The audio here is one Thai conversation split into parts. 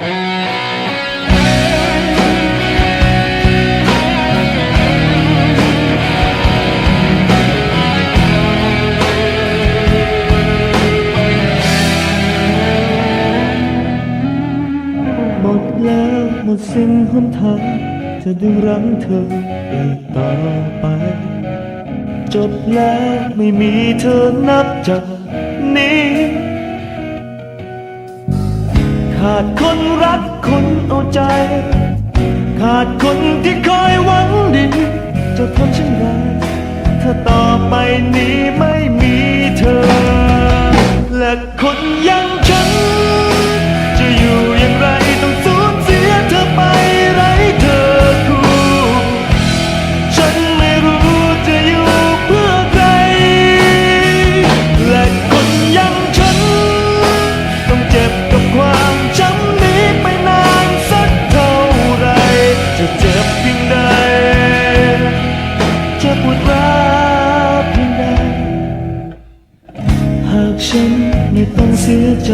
หมดแล้วหมดสิ้นหนทางจะดึงรั้งเธออีกต่อไป จบแล้วไม่มีเธอนับจาก ขาดคนรักคนเอาใจ ขาดคนที่คอยหวังดี เพียงใดหากฉันไม่ต้องเสียใจ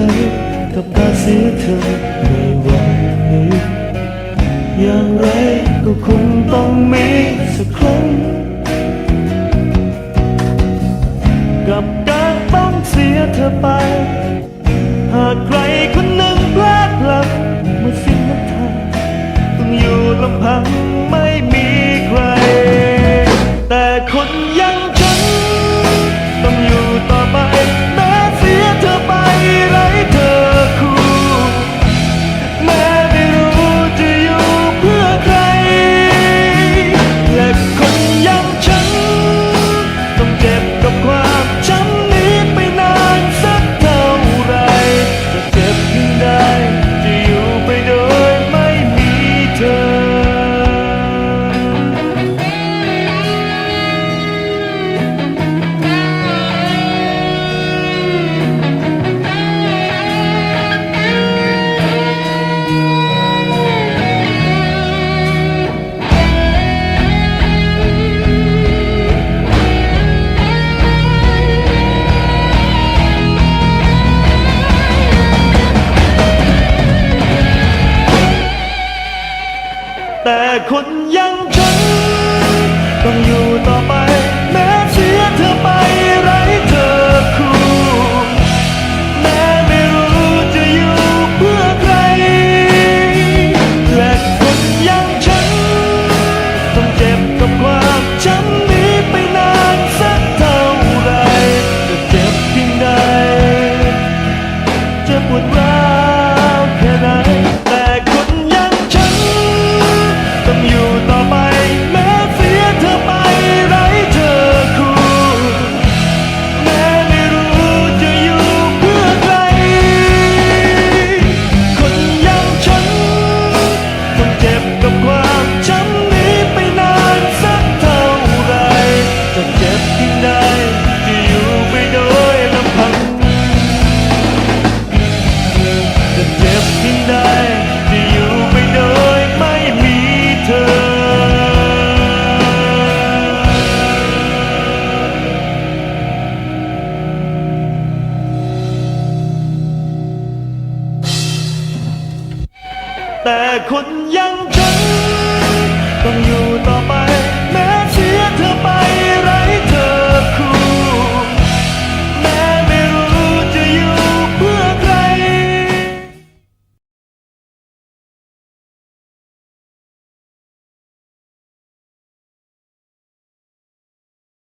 กับการเสียเธอในวันนี้อย่างไรก็คงต้องมีสักครั้งกับการต้องเสียเธอไป หากใครคนหนึ่งพลาดพลั้งเมื่อสิ้นน้ำทางต้องอยู่ลำพังไม่ คนอยั คนอยังฉัน ต้องอยู่ต่อไป แม้เสียเธอไปไร้เธอคู่ แม้ไม่รู้จะอยู่เพื่อใคร และคนอยังฉัน ต้องเจ็บ แต่คนยังจนต้องอยู่ต่อไป